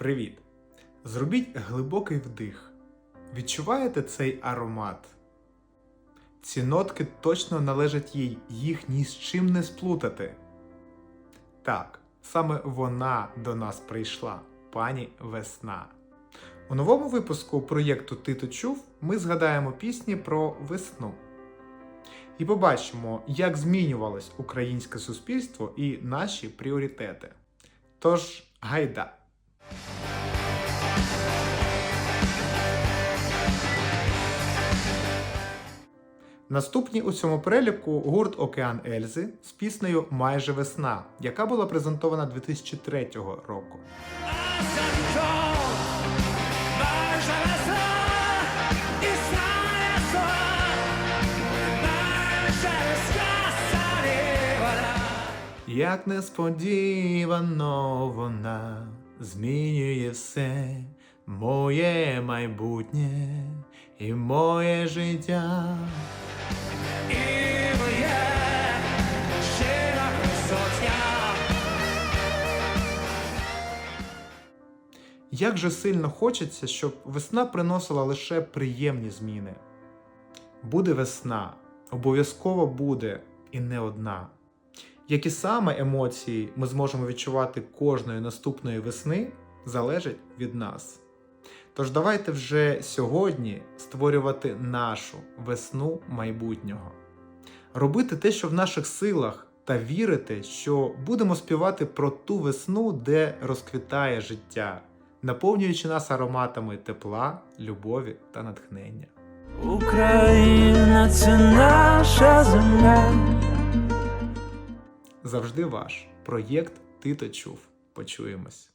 Привіт! Зробіть глибокий вдих. Відчуваєте цей аромат? Ці нотки точно належать їй, їх ні з чим не сплутати. Так, саме вона до нас прийшла, пані Весна. У новому випуску проєкту Ти то чув ми згадаємо пісні про весну. І побачимо, як змінювалось українське суспільство і наші пріоритети. Тож, гайда! Наступні у цьому переліку гурт Океан Ельзи з піснею Майже весна, яка була презентована 2003 року. Як несподівано вона змінює все моє майбутнє і моє життя. Як же сильно хочеться, щоб весна приносила лише приємні зміни. Буде весна, обов'язково буде і не одна. Які саме емоції ми зможемо відчувати кожної наступної весни, залежить від нас. Тож давайте вже сьогодні створювати нашу весну майбутнього, робити те, що в наших силах, та вірити, що будемо співати про ту весну, де розквітає життя, наповнюючи нас ароматами тепла, любові та натхнення. Україна це наша земля. Завжди ваш проєкт Ти то чув. Почуємось.